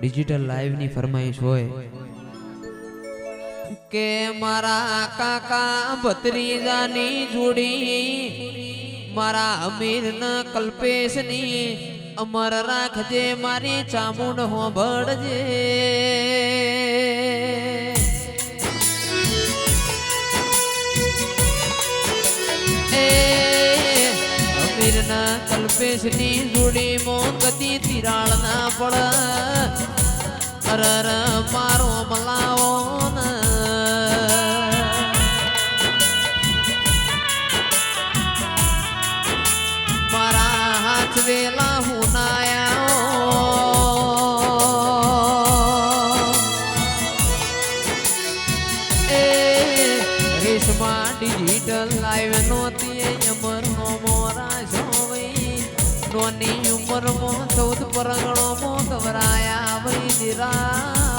Digital લાઈવની ફરમાઈશ હોય કે મારા કાકા ભત્રીજાની જોડી, મારા અમીર ન કલ્પેશની અમર રાખજે, મારી ચામુંડ હોભળજે. અમીરના કલ્પેશની જોડી મોંગતી તિરાળ ના પડ અરર મારો મલાવો મારા હાથ વેલા હું નાયા. એ, રેશમા ડિજિટલ લાઈવ નોતી અમર નોની ઉંમરમાં ચૌદ પરગણો મો ગવરાયા વૈ દિરાઓ